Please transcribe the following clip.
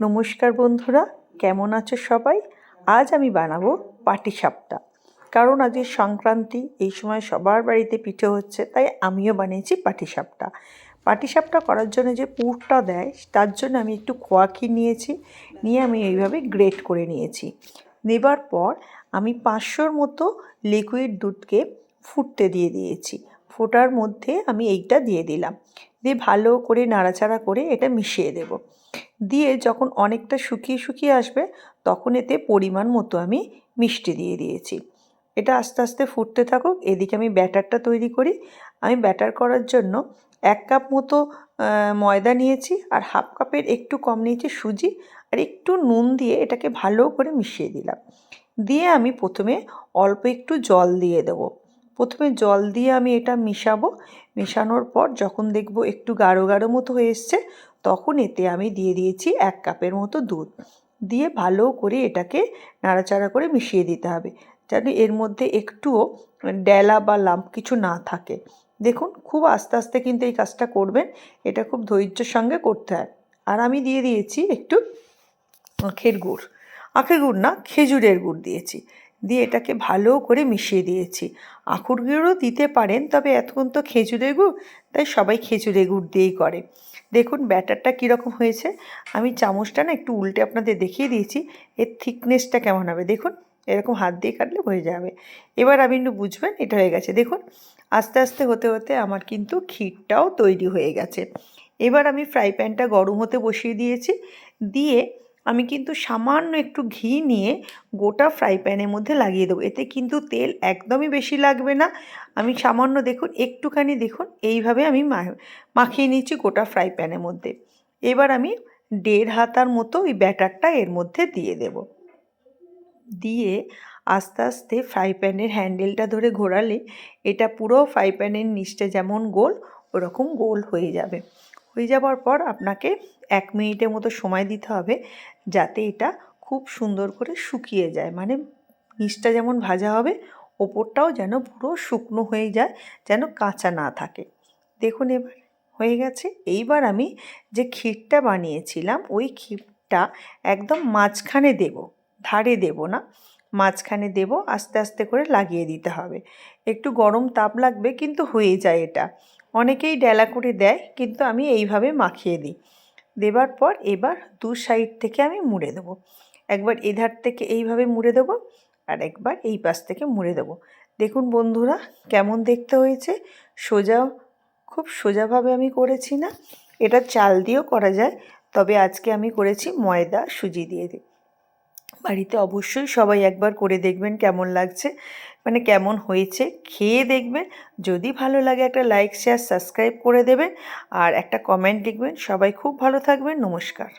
নমস্কার বন্ধুরা, কেমন আছো সবাই? আজ আমি বানাবো পাটিসাপটা। কারণ আজকে সংক্রান্তি, এই সময় সবার বাড়িতে পিঠে হচ্ছে, তাই আমিও বানিয়েছি পাটিসাপটা। পাটিসাপটা করার জন্য যে পুরটা দেয়, তার জন্য আমি একটু খোয়া ক্ষীর নিয়েছি, নিয়ে আমি এইভাবে গ্রেট করে নিয়েছি। নেবার পর আমি পাঁচশোর মতো লিকুইড দুধকে ফুটতে দিয়ে দিয়েছি। ফোটার মধ্যে আমি এইটা দিয়ে দিলাম। দিয়ে ভালো করে নাড়াচাড়া করে এটা মিশিয়ে দেব। দিয়ে যখন অনেকটা শুকিয়ে শুকিয়ে আসবে, তখন এতে পরিমাণ মতো আমি মিষ্টি দিয়ে দিয়েছি। এটা আস্তে আস্তে ফুটতে থাকুক, এদিকে আমি ব্যাটারটা তৈরি করি। আমি ব্যাটার করার জন্য এক কাপ মতো ময়দা নিয়েছি আর হাফ কাপের একটু কম নিয়েছি সুজি আর একটু নুন দিয়ে এটাকে ভালো করে মিশিয়ে দিলাম। দিয়ে আমি প্রথমে অল্প একটু জল দিয়ে দেবো। প্রথমে জল দিয়ে আমি এটা মিশাবো। মেশানোর পর যখন দেখব একটু গাঢ় গাঢ় মতো হয়ে এসছে, তখন এতে আমি দিয়ে দিয়েছি এক কাপের মতো দুধ। দিয়ে ভালো করে এটাকে নাড়াচাড়া করে মিশিয়ে দিতে হবে। যেন এর মধ্যে একটুও ডেলা বা লাম্প কিছু না থাকে। দেখুন, খুব আস্তে আস্তে কিন্তু এই কাজটা করবেন। এটা খুব ধৈর্যের সঙ্গে করতে হয়। আর আমি দিয়ে দিয়েছি একটু আখের গুড়। আখের গুড় না, খেজুরের গুড় দিয়েছি। দিয়ে এটাকে ভালো করে মিশিয়ে দিয়েছি। আখুর গুঁড়ও দিতে পারেন, তবে এতক্ষণ তো খেজুরের গুড় তাই সবাই খেজুরের গুড় দিয়েই করে। দেখুন ব্যাটারটা কীরকম হয়েছে। আমি চামচটা না একটু উল্টে আপনাদের দেখিয়ে দিয়েছি, এর থিকনেসটা কেমন হবে? দেখুন, এরকম হাত দিয়ে কাটলে হয়ে যাবে। এবার আপনি একটু বুঝবেন, এটা হয়ে গেছে। দেখুন, আস্তে আস্তে হতে হতে আমার কিন্তু ক্ষীরটাও তৈরি হয়ে গেছে। এবার আমি ফ্রাই প্যানটা গরম হতে বসিয়ে দিয়েছি। দিয়ে আমি কিন্তু সামান্য একটু ঘি নিয়ে গোটা ফ্রাই প্যানের মধ্যে লাগিয়ে দেবো। এতে কিন্তু তেল একদমই বেশি লাগবে না। আমি সামান্য দেখুন, একটুখানি দেখুন, এইভাবে আমি মাখিয়ে নিচ্ছি গোটা ফ্রাই প্যানের মধ্যে। এবার আমি দেড় হাতার মতো ওই ব্যাটারটা এর মধ্যে দিয়ে দেব। দিয়ে আস্তে আস্তে ফ্রাই প্যানের হ্যান্ডেলটা ধরে ঘোরালে এটা পুরো ফ্রাই প্যানের নিচটা যেমন গোল, ওরকম গোল হয়ে যাবে। হয়ে যাওয়ার পর আপনাকে এক মিনিটের মতো সময় দিতে হবে যাতে এটা খুব সুন্দর করে শুকিয়ে যায়। মানে নিচটা যেমন ভাজা হবে, ওপরটাও যেন পুরো শুকনো হয়ে যায়, যেন কাঁচা না থাকে। দেখুন এবার, হয়ে গেছে। এইবার আমি যে ক্ষীরটা বানিয়েছিলাম, ওই ক্ষীরটা একদম মাঝখানে দেব, ধারে দেব না। মাঝখানে দেব, আস্তে আস্তে করে লাগিয়ে দিতে হবে। একটু গরম তাপ লাগবে, কিন্তু হয়ে যায় এটা। অনেকেই ডেলা করে দেয়, কিন্তু আমি এইভাবে মাখিয়ে দিই। দেবার পর এবার দু সাইড থেকে আমি মুড়ে দেবো। একবার এধার থেকে এইভাবে মুড়ে দেবো আর একবার এই পাশ থেকে মুড়ে দেবো। দেখুন বন্ধুরা, কেমন দেখতে হয়েছে। সোজা, খুব সোজাভাবে আমি করেছি না। এটা চাল দিয়েও করা যায়, তবে আজকে আমি করেছি ময়দা, সুজি দিয়ে দিই বাড়িতে অবশ্যই সবাই একবার করে দেখবেন কেমন লাগছে মানে কেমন হয়েছে, খেয়ে দেখবেন, যদি ভালো লাগে একটা লাইক শেয়ার সাবস্ক্রাইব করে দেবেন, আর একটা কমেন্ট লিখবেন। সবাই খুব ভালো থাকবেন, নমস্কার।